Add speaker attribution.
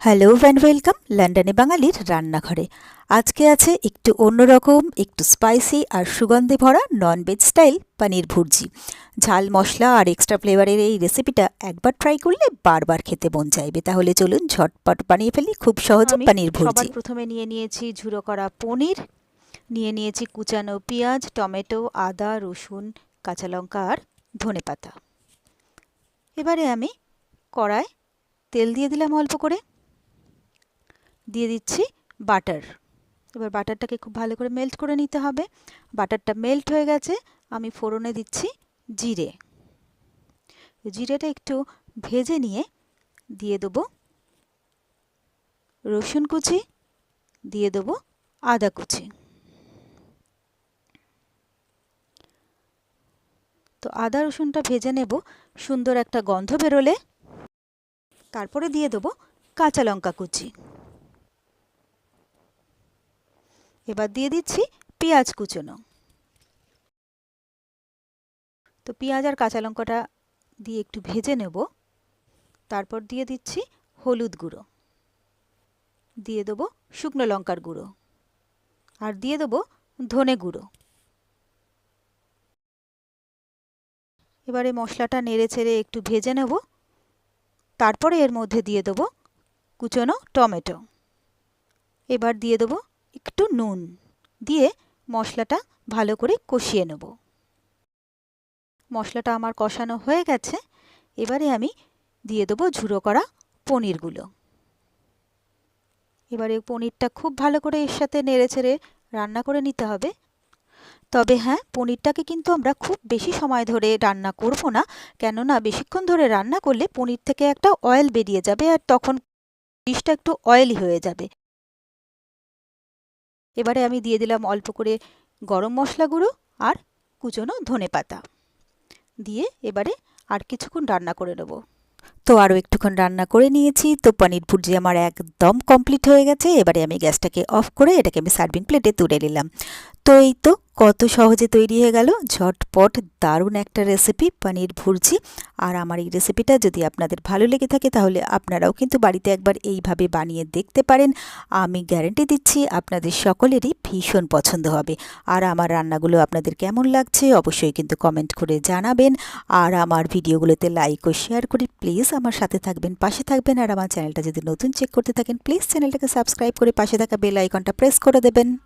Speaker 1: Hello and welcome লন্ডনে বাঙালির রান্নাঘরে। আজকে আছে একটু অন্যরকম একটু স্পাইসি আর সুগন্ধে ভরা non veg style paneer bhurji. ঝাল মশলা আর এক্সট্রা ফ্লেভারের এই রেসিপিটা একবার ট্রাই করলে বারবার খেতে মন চাইবে। তাহলে চলুন ঝটপট বানিয়ে ফেলি খুব সহজে পনির ভুর্জি।
Speaker 2: প্রথমে নিয়ে নিয়েছি ঝুরো করা পনির নিয়ে নিয়েছি কুচানো পেঁয়াজ টমেটো আদা রসুন কাঁচা লঙ্কা আর ধনে পাতা এবারে আমি কড়ায় তেল দিয়ে দিলাম অল্প করে। দিয়ে দিচ্ছি বাটার। এবার বাটারটাকে খুব ভালো করে মেল্ট করে নিতে হবে। বাটারটা মেল্ট হয়ে গেছে, আমি ফোড়নে দিচ্ছি জিরে। জিরেটা একটু ভেজে নিয়ে দিয়ে দেবো রসুন কুচি, দিয়ে দেবো আদা কুচি। তো আদা রসুনটা ভেজে নেব, সুন্দর একটা গন্ধ বেরোলে। তারপরে দিয়ে দেবো কাঁচা লঙ্কা কুচি। এবার দিয়ে দিচ্ছি পেঁয়াজ কুচোনো। তো পেঁয়াজ আর কাঁচা লঙ্কাটা দিয়ে একটু ভেজে নেব। তারপর দিয়ে দিচ্ছি হলুদ গুঁড়ো। দিয়ে দেবো শুকনো লঙ্কার গুঁড়ো। আর দিয়ে দেবো ধনে গুঁড়ো। এবারে মশলাটা নেড়ে ছেড়ে একটু ভেজে নেব। তারপরে এর মধ্যে দিয়ে দেবো কুচনো টমেটো। এবার দিয়ে দেবো একটু নুন দিয়ে মশলাটা ভালো করে কষিয়ে নেব। মশলাটা আমার কষানো হয়ে গেছে। এবারে আমি দিয়ে দেবো ঝুড়ো করা পনিরগুলো। এবারে পনিরটা খুব ভালো করে এর সাথে নেড়ে ছেড়ে রান্না করে নিতে হবে। তবে হ্যাঁ পনিরটাকে কিন্তু আমরা খুব বেশি সময় ধরে রান্না করব না, কেননা বেশিক্ষণ ধরে রান্না করলে পনির থেকে একটা অয়েল বেরিয়ে যাবে আর তখন ডিশটা একটু অয়েলি হয়ে যাবে। এবারে আমি দিয়ে দিলাম অল্প করে গরম মশলা গুঁড়ো আর কুচনো ধনে পাতা। দিয়ে এবারে আর কিছুক্ষণ রান্না করে নেব।
Speaker 1: তো আরও একটুক্ষণ রান্না করে নিয়েছি। তো পনির ভুর্জি আমার একদম কমপ্লিট হয়ে গেছে। এবারে আমি গ্যাসটাকে অফ করে এটাকে আমি সার্ভিং প্লেটে তুলে নিলাম। তো এই তো কত সহজে তৈরি হয়ে গেল। ঝটপট দারুণ একটা রেসিপি পনির ভুর্জি। আর আমার এই রেসিপিটা যদি আপনাদের ভালো লেগে থাকে তাহলে আপনারাও কিন্তু বাড়িতে একবার এইভাবে বানিয়ে দেখতে পারেন। আমি গ্যারেন্টি দিচ্ছি আপনাদের সকলেরই ভীষণ পছন্দ হবে। আর আমার রান্নাগুলো আপনাদের কেমন লাগছে অবশ্যই কিন্তু কমেন্ট করে জানাবেন। আর আমার ভিডিওগুলোতে লাইক ও শেয়ার করে প্লিজ আমার সাথে থাকবেন, পাশে থাকবেন। আর আমার চ্যানেলটা যদি নতুন চেক করতে থাকেন প্লিজ চ্যানেলটাকে সাবস্ক্রাইব করে পাশে থাকা বেল আইকনটা প্রেস করে দেবেন।